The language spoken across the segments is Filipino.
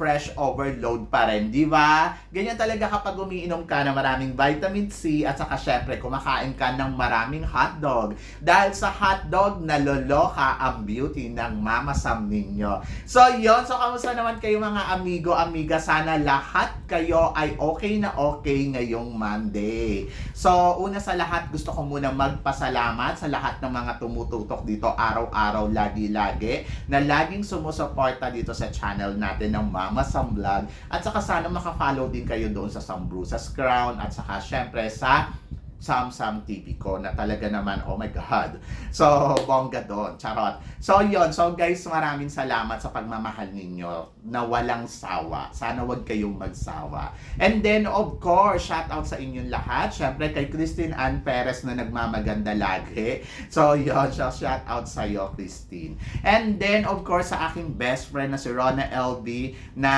fresh overload pa rin, di ba? Ganyan talaga kapag umiinom ka ng maraming vitamin C at saka syempre kumakain ka ng maraming hotdog. Dahil sa hotdog, naloloka ang beauty ng mama Sam ninyo. So yon so kamusta naman kayo mga amigo, amiga? Sana lahat kayo ay okay na okay ngayong Monday. So una sa lahat, gusto ko muna magpasalamat sa lahat ng mga tumututok dito araw-araw, lagi-lagi, na laging sumusuporta dito sa channel natin ng Mama Sam Vlog. At saka sana makafollow din kayo doon sa Sam Bruce's Crown at saka syempre sa Sam Sam TV ko na talaga naman, oh my God. So, bongga doon. Charot. So, yon So, guys, maraming salamat sa pagmamahal ninyo na walang sawa. Sana wag kayong magsawa. And then, of course, shout out sa inyong lahat. Syempre, kay Christine Ann Perez na nagmamaganda lagi. So, yon So, shout out sa iyo, Christine. And then, of course, sa aking best friend na si Rona LB na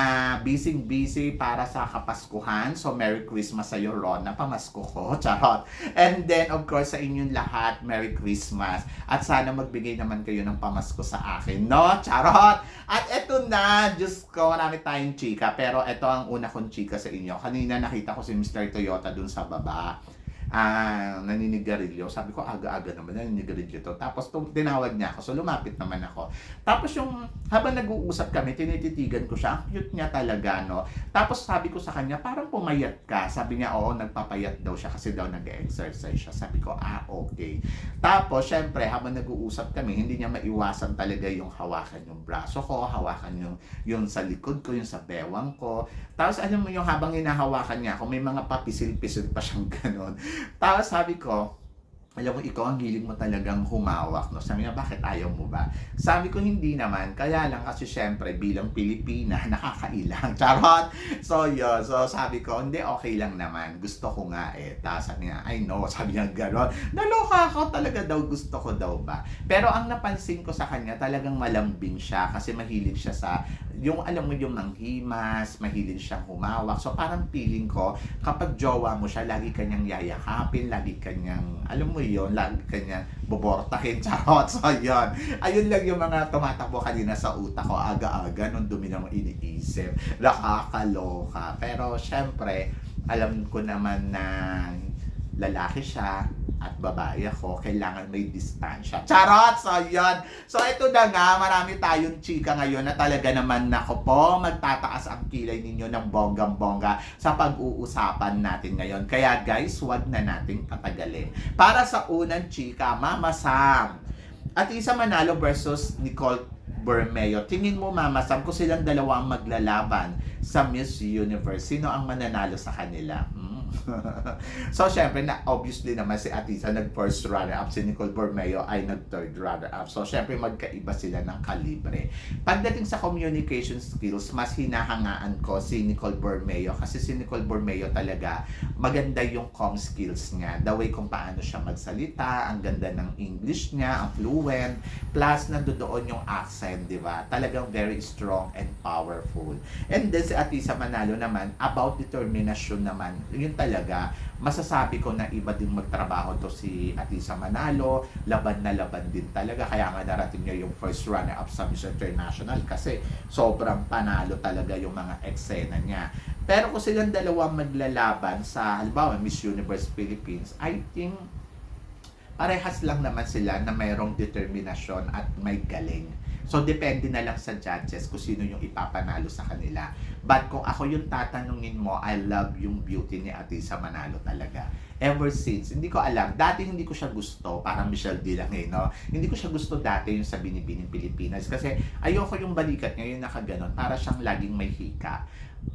busy-busy para sa Kapaskuhan. So, Merry Christmas sa iyo, Rona. Pamasko ko. Charot. And then, of course, sa inyong lahat, Merry Christmas. At sana magbigay naman kayo ng pamasko sa akin, no? Charot! At eto na, Diyos ko, marami tayong chika. Pero eto ang una kong chika sa inyo. Kanina nakita ko si Mr. Toyota dun sa baba ah, naninigarilyo. Sabi ko, aga-aga naman, naninigarilyo to. Tapos tum- tinawag niya ako, so lumapit naman ako. Tapos yung, habang nag-uusap kami, tinititigan ko siya, ang cute niya talaga, no? Tapos sabi ko sa kanya, parang pumayat ka. Sabi niya, oo, nagpapayat daw siya kasi daw nag-exercise siya. Sabi ko, ah, okay. Tapos, syempre, habang nag-uusap kami, hindi niya maiwasan talaga yung hawakan yung braso ko, hawakan yung, yung sa likod ko, yung sa bewang ko. Tapos, alam mo yung habang hinahawakan niya ako, may mga papisil-pisil pa siyang ganon. Tapos sabi ko, alam mo, ikaw ang hilig mo talagang humawak. No? Sabi niya, bakit ayaw mo ba? Sabi ko, hindi naman. Kaya lang kasi syempre, bilang Pilipina, nakakailang. Charot! So, yun. So, sabi ko, hindi, okay lang naman. Gusto ko nga eh. Tapos sabi niya, I know. Sabi niya, gano'n. Naloka ako talaga daw. Gusto ko daw ba? Pero ang napansin ko sa kanya, talagang malambing siya. Kasi mahilig siya sa, yung alam mo yung manghimas, mahilig siyang humawak. So, parang feeling ko, kapag jowa mo siya, lagi kanyang yayakapin, lagi kanyang, alam mo yon lagi kanyang bobortahin, charot. So, yun. Ayun lang yung mga tumatakbo kanina sa utak ko, aga-aga, nung dumi ng iniisip. Nakakaloka. Pero, syempre, alam ko naman na lalaki siya at babae ako, kailangan may distansya. Charot! So, yun. So, ito na nga, marami tayong chika ngayon na talaga naman nako po, magtataas ang kilay ninyo ng bonggang-bongga sa pag-uusapan natin ngayon. Kaya guys, wag na nating patagalin. Para sa unang chika, Mama Sam. At isa Manalo versus Nicole Bermeo. Tingin mo, Mama Sam, kung silang dalawa ang maglalaban sa Miss Universe, sino ang mananalo sa kanila? Hmm? so, syempre, na, obviously naman si Atisa nag-first runner-up, si Nicole Bormeo ay nag-third runner-up. So, syempre, magkaiba sila ng kalibre. Pagdating sa communication skills, mas hinahangaan ko si Nicole Bormeo kasi si Nicole Bormeo talaga maganda yung com skills niya. The way kung paano siya magsalita, ang ganda ng English niya, ang fluent, plus nandoon yung accent, di ba? Talagang very strong and powerful. And then si Atisa Manalo naman, about determination naman, yun talaga, masasabi ko na iba din magtrabaho to si Atisa Manalo, laban na laban din talaga, kaya nga narating niya yung first runner-up sa Miss International kasi sobrang panalo talaga yung mga eksena niya. Pero kung silang dalawa maglalaban sa, halimbawa, Miss Universe Philippines, I think parehas lang naman sila na mayroong determinasyon at may galing. So, depende na lang sa judges kung sino yung ipapanalo sa kanila. But kung ako yung tatanungin mo, I love yung beauty ni Atisa Manalo talaga. Ever since, hindi ko alam. Dati hindi ko siya gusto, parang Michelle D lang eh, no? Hindi ko siya gusto dati yung sa Binibining Pilipinas. Kasi ayoko yung balikat niya, yung nakaganon. Para siyang laging may hika.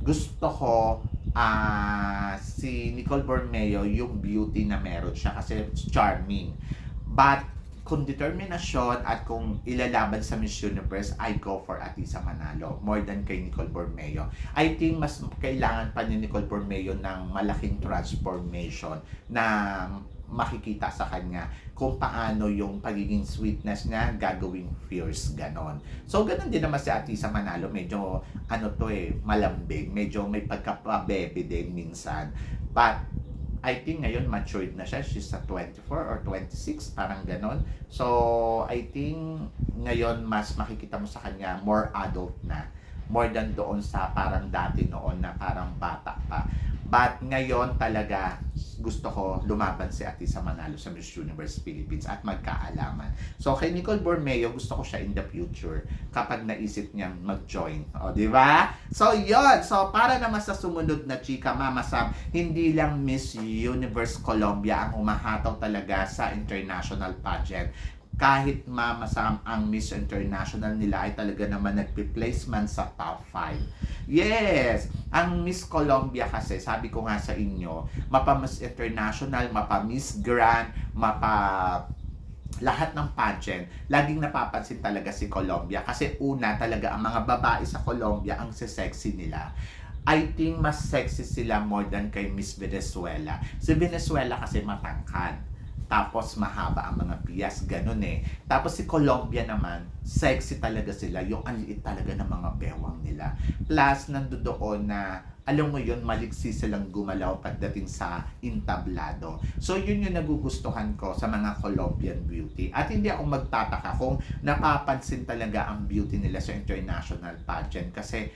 Gusto ko ah si Nicole Bormeo yung beauty na meron siya kasi charming. But kung determinasyon at kung ilalaban sa Miss Universe, I go for Atisa Manalo more than kay Nicole Bormeo. I think mas kailangan pa ni Nicole Bormeo ng malaking transformation na makikita sa kanya kung paano yung pagiging sweetness niya gagawing fierce ganon. So ganon din naman si Atisa Manalo, medyo ano to eh, malambing, medyo may pagkapabebe din minsan. But I think ngayon matured na siya. She's sa 24 or 26, parang ganon. So, I think ngayon mas makikita mo sa kanya more adult na. More than doon sa parang dati noon na parang bata pa. But ngayon talaga gusto ko lumaban si Ate sa Manalo sa Miss Universe Philippines at magkaalaman. So kay Nicole Bormeo, gusto ko siya in the future kapag naisip niyang mag-join. O, di ba? So, yon So, para naman sa sumunod na chika, Mama Sam, hindi lang Miss Universe Colombia ang umahataw talaga sa international pageant kahit Mama Sam ang Miss International nila ay talaga naman nagpi-placement sa top 5. Yes! Ang Miss Colombia kasi, sabi ko nga sa inyo, mapa Miss International, mapa Miss Grand, mapa lahat ng pageant, laging napapansin talaga si Colombia. Kasi una talaga, ang mga babae sa Colombia, ang sexy nila. I think mas sexy sila more than kay Miss Venezuela. Si Venezuela kasi matangkad. Tapos mahaba ang mga piyas, ganun eh. Tapos si Colombia naman, sexy talaga sila. Yung ang liit talaga ng mga bewang nila. Plus, nandoon na, alam mo yun, maliksi silang gumalaw pagdating sa intablado. So, yun yung nagugustuhan ko sa mga Colombian beauty. At hindi ako magtataka kung napapansin talaga ang beauty nila sa international pageant. Kasi,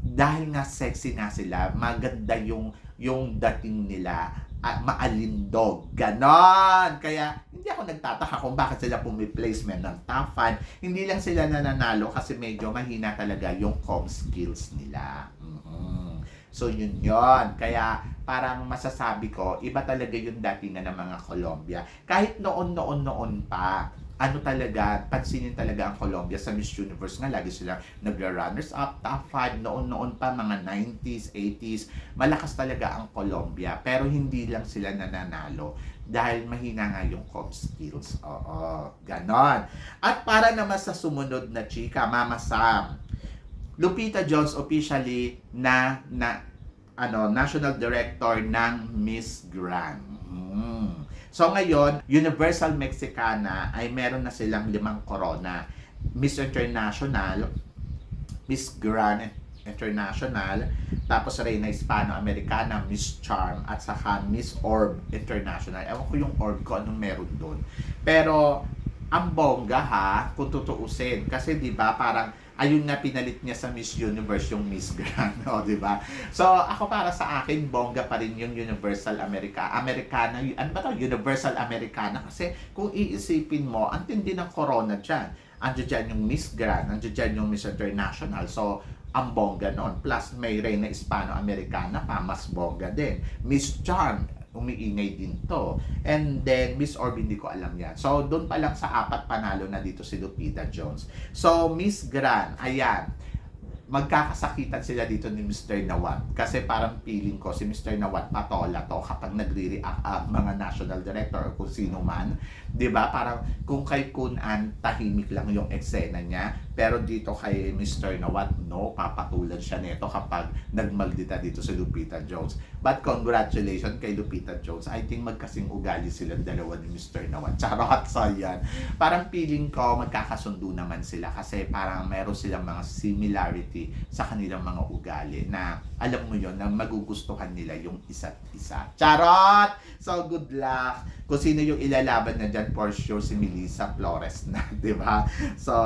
dahil nga sexy nga sila, maganda yung yung dating nila at maalindog. Ganon! Kaya, hindi ako nagtataka kung bakit sila pumi-placement ng top 5. Hindi lang sila nananalo kasi medyo mahina talaga yung com skills nila. Mhm. So, yun yon Kaya, parang masasabi ko, iba talaga yung datingan ng mga Colombia. Kahit noon-noon-noon pa, ano talaga, pansinin talaga ang Colombia sa Miss Universe nga. Lagi sila nagra-runners up, top 5, noon-noon pa, mga 90s, 80s. Malakas talaga ang Colombia. Pero hindi lang sila nananalo dahil mahina nga yung com skills. Oo, ganon. At para naman sa sumunod na chika, Mama Sam, Lupita Jones officially na na ano national director ng Miss Grand. Hmm. So ngayon, Universal Mexicana ay meron na silang limang corona. Miss International, Miss Grand International, tapos Reina Hispano-Americana, Miss Charm, at saka Miss Orb International. Ewan ko yung Orb ko, anong meron doon. Pero, ang bongga ha, kung tutuusin. Kasi di ba parang ayun nga pinalit niya sa Miss Universe yung Miss Grand, o di ba? So ako para sa akin bongga pa rin yung Universal America, Americana, ano ba to? Universal Americana kasi kung iisipin mo, ang tindi ng corona diyan. Andiyan dyan yung Miss Grand, andiyan dyan yung Miss International. So, ang bongga nun. Plus, may Reina Hispano-Americana pa, mas bongga din. Miss Charm, umiingay din to. And then, Miss Orb, hindi ko alam yan. So, doon pa lang sa apat panalo na dito si Lupita Jones. So, Miss Gran, ayan, magkakasakitan sila dito ni Mr. Nawat. Kasi parang feeling ko si Mr. Nawat patola to kapag nagre-react ang mga national director o kung sino man. ba Parang kung kay Kun An, tahimik lang yung eksena niya. Pero dito kay Mr. Nawat, no, papatulan siya nito kapag nagmaldita dito si Lupita Jones. But congratulations kay Lupita Jones. I think magkasing ugali silang dalawa ni Mr. Nawat. Charot sa yan. Parang feeling ko magkakasundo naman sila kasi parang meron silang mga similarity sa kanilang mga ugali na alam mo yon na magugustuhan nila yung isa't isa. Charot! So good luck. Kung sino yung ilalaban na dyan, for sure si Melissa Flores na, di ba? So,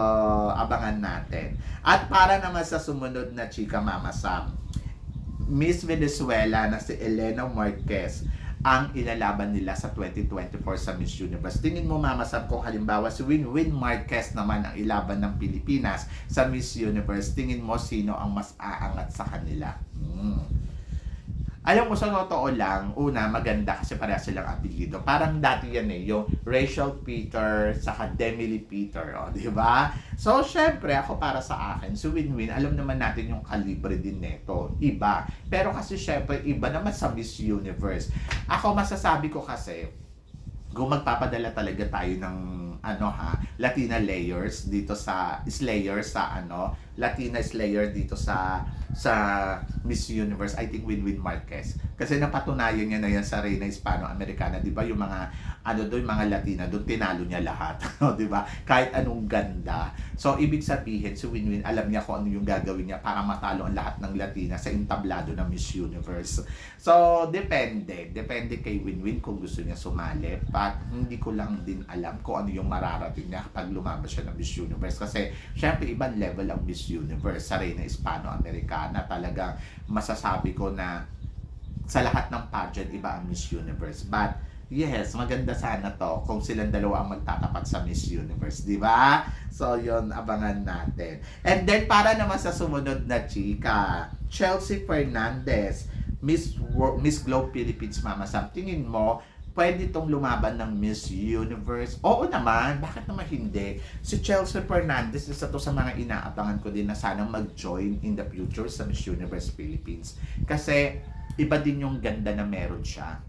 abangan natin. At para naman sa sumunod na chika Mama Sam, Miss Venezuela na si Elena Marquez ang ilalaban nila sa 2024 sa Miss Universe. Tingin mo Mama Sam kung halimbawa si Winwin Marquez naman ang ilaban ng Pilipinas sa Miss Universe, tingin mo sino ang mas aangat sa kanila? Hmm. Alam mo, sa totoo lang, una, maganda kasi pareha silang apelido. Parang dati yan eh, yung Rachel Peter saka Demi Peter, oh, di ba? So, syempre, ako para sa akin, si Win-Win, alam naman natin yung kalibre din neto. Iba. Pero kasi syempre, iba naman sa Miss Universe. Ako, masasabi ko kasi, kung magpapadala talaga tayo ng ano ha, Latina layers dito sa Slayer sa ano, Latina Slayer dito sa sa Miss Universe, I think Winwin Marquez. Kasi napatunayan niya na yan sa Reina Hispano-Americana, 'di ba? Yung mga ano doon, mga Latina doon tinalo niya lahat, 'di ba? Kahit anong ganda. So ibig sabihin si Winwin alam niya kung ano yung gagawin niya para matalo ang lahat ng Latina sa entablado ng Miss Universe. So depende, depende kay Winwin kung gusto niya sumali. But hindi ko lang din alam kung ano yung mararating niya kapag lumabas siya ng Miss Universe kasi syempre ibang level ang Miss Universe sa Reina Hispano-Americana talagang masasabi ko na sa lahat ng pageant iba ang Miss Universe. But yes maganda sana to kung silang dalawa ang magtatapat sa Miss Universe di ba? So yon abangan natin. And then para naman sa sumunod na chika Chelsea Fernandez Miss Wor- Miss Globe Philippines Mama Sam tingin mo pwede itong lumaban ng Miss Universe. Oo naman, bakit naman hindi? Si Chelsea Fernandez, isa to sa mga inaabangan ko din na sanang mag-join in the future sa Miss Universe Philippines. Kasi iba din yung ganda na meron siya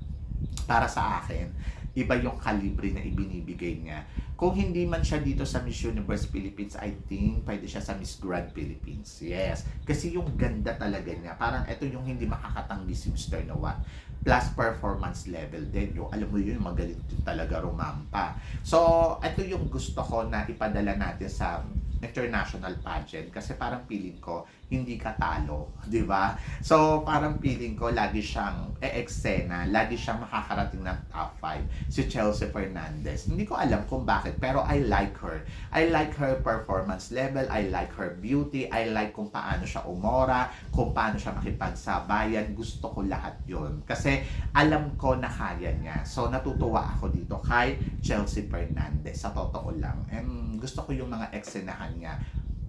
para sa akin. Iba yung kalibre na ibinibigay niya. Kung hindi man siya dito sa Miss Universe Philippines, I think pwede siya sa Miss Grand Philippines. Yes. Kasi yung ganda talaga niya. Parang ito yung hindi makakatanggi si Mr. Nawat. Plus performance level din. Yung alam mo yun, magaling din talaga rumampa. So, ito yung gusto ko na ipadala natin sa international pageant kasi parang feeling ko hindi ka talo, 'di ba? So parang feeling ko lagi siyang e-eksena, lagi siyang makakarating ng top 5 si Chelsea Fernandez. Hindi ko alam kung bakit pero I like her. I like her performance level, I like her beauty, I like kung paano siya umora, kung paano siya makipagsabayan. Gusto ko lahat 'yon kasi alam ko na kaya niya. So natutuwa ako dito kay Chelsea Fernandez sa totoo lang. And gusto ko yung mga eksenahan niya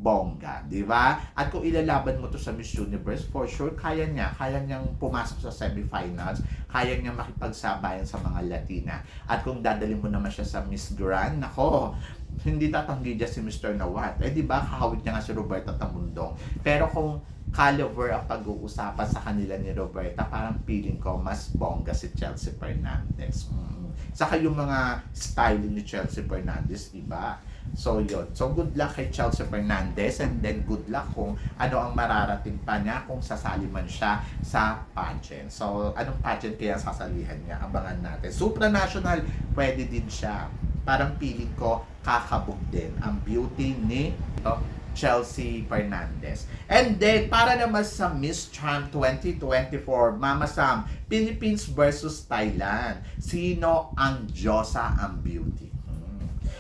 bongga, di ba? At kung ilalaban mo to sa Miss Universe, for sure, kaya niya. Kaya niyang pumasok sa semifinals. Kaya niya makipagsabayan sa mga Latina. At kung dadalhin mo naman siya sa Miss Grand, nako, hindi tatanggi dyan si Mr. Nawat. Eh, di ba, kahawit niya nga si Roberta Tamundong. Pero kung caliber ang pag-uusapan sa kanila ni Roberta, parang feeling ko mas bongga si Chelsea Fernandez. Mm. Saka yung mga styling ni Chelsea Fernandez, iba. So, yun. So, good luck kay Chelsea Fernandez and then good luck kung ano ang mararating pa niya kung sasali man siya sa pageant. So, anong pageant kaya sasalihan niya? Abangan natin. Supranational, pwede din siya. Parang feeling ko, kakabog din ang beauty ni oh, Chelsea Fernandez. And then, para naman sa Miss Charm 2024, Mama Sam, Philippines versus Thailand. Sino ang Diyosa ang beauty?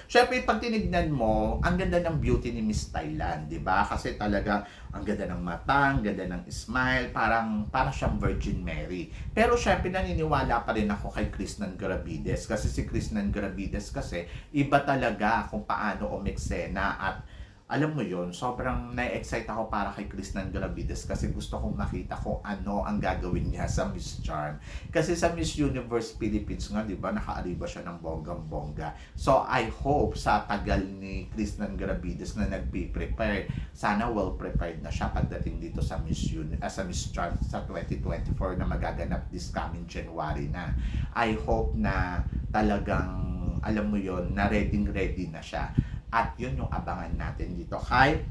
Siyempre, pag tinignan mo, ang ganda ng beauty ni Miss Thailand, di ba? Kasi talaga, ang ganda ng mata, ang ganda ng smile, parang, parang siyang Virgin Mary. Pero syempre, naniniwala pa rin ako kay Krishnan Gravides. Kasi si Krishnan Gravides kasi, iba talaga kung paano umeksena at alam mo yon sobrang na-excite ako para kay Krishnan Gravides kasi gusto kong makita kung ano ang gagawin niya sa Miss Charm. Kasi sa Miss Universe Philippines nga, di ba, nakaariba siya ng bonggang-bongga. So, I hope sa tagal ni Krishnan Gravides na nagpe-prepare, sana well-prepared na siya pagdating dito sa Miss, Uni- ah, sa Miss Charm sa 2024 na magaganap this coming January na. I hope na talagang, alam mo yon na ready-ready na siya. At yun yung abangan natin dito kay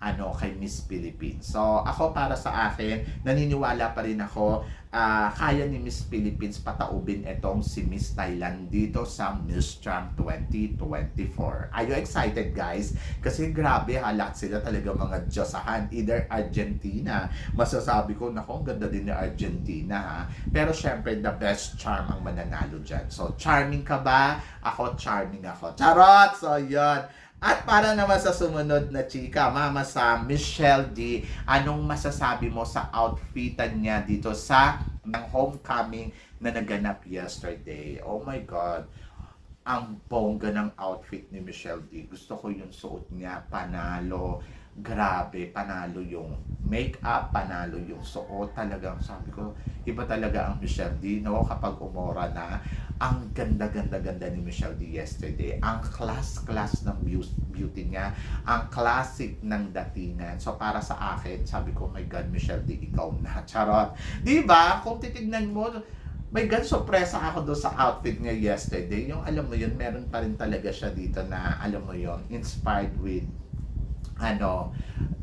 ano kay Miss Philippines. So ako para sa akin, naniniwala pa rin ako ah, kaya ni Miss Philippines pataubin itong si Miss Thailand dito sa Miss Charm 2024. Are you excited guys? Kasi grabe halat sila talaga mga Diyosahan. Either Argentina, masasabi ko, nako, ang ganda din ni Argentina ha. Pero syempre, the best charm ang mananalo dyan. So, charming ka ba? Ako, charming ako. Charot! So, yun. At para naman sa sumunod na chika, mama sa Michelle D, anong masasabi mo sa outfitan niya dito sa ng homecoming na naganap yesterday? Oh my God ang bongga ng outfit ni Michelle D. Gusto ko yung suot niya, panalo. Grabe, panalo yung make-up, panalo yung suot. Talagang sabi ko, iba talaga ang Michelle D, no? Kapag umora na, ang ganda-ganda-ganda ni Michelle D yesterday. Ang class-class ng beau- beauty niya. Ang classic ng datingan. So, para sa akin, sabi ko, my God, Michelle D, ikaw na. Charot. Di ba? Kung titignan mo, may gan sorpresa ako doon sa outfit niya yesterday. Yung alam mo yun, meron pa rin talaga siya dito na alam mo yun, inspired with ano,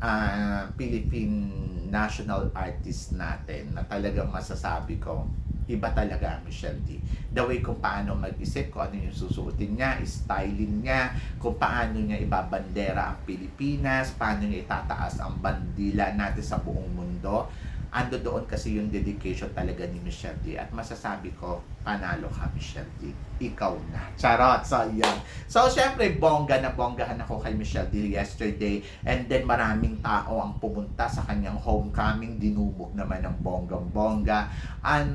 ah, Philippine national artist natin na talagang masasabi ko, iba talaga Michelle D. The way kung paano mag-isip, kung ano yung susuotin niya, styling niya, kung paano niya ibabandera ang Pilipinas, paano niya itataas ang bandila natin sa buong mundo. Ando doon kasi yung dedication talaga ni Michelle D. At masasabi ko, panalo ka Michelle D. Ikaw na. Charot! So, yan. So, syempre, bongga na bonggahan ako kay Michelle D yesterday. And then, maraming tao ang pumunta sa kanyang homecoming. Dinubog naman ng bonggang-bongga. And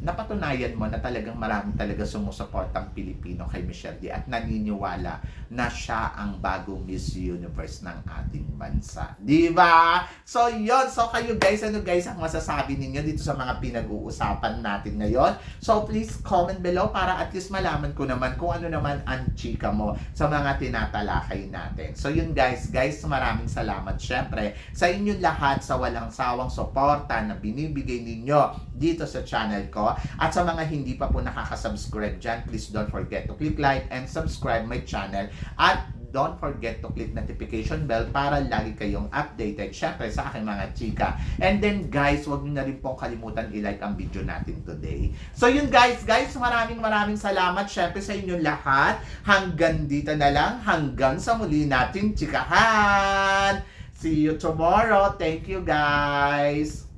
napatunayan mo na talagang marami talaga sumusuportang Pilipino kay Michelle D at naniniwala na siya ang bagong Miss Universe ng ating bansa. Di ba? So, yon So, kayo guys, ano guys ang masasabi ninyo dito sa mga pinag-uusapan natin ngayon? So, please comment below para at least malaman ko naman kung ano naman ang chika mo sa mga tinatalakay natin. So, yun guys. Guys, maraming salamat syempre sa inyong lahat sa walang sawang suporta na binibigay ninyo dito sa channel ko. At sa mga hindi pa po nakaka-subscribe dyan, please don't forget to click like and subscribe my channel. At don't forget to click notification bell para lagi kayong updated syempre sa aking mga chika. And then guys, huwag niyo na rin pong kalimutan i-like ang video natin today. So yun guys, guys, maraming maraming salamat syempre sa inyong lahat. Hanggang dito na lang, hanggang sa muli nating chikahan. See you tomorrow. Thank you guys.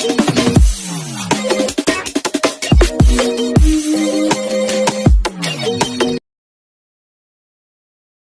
Thank you.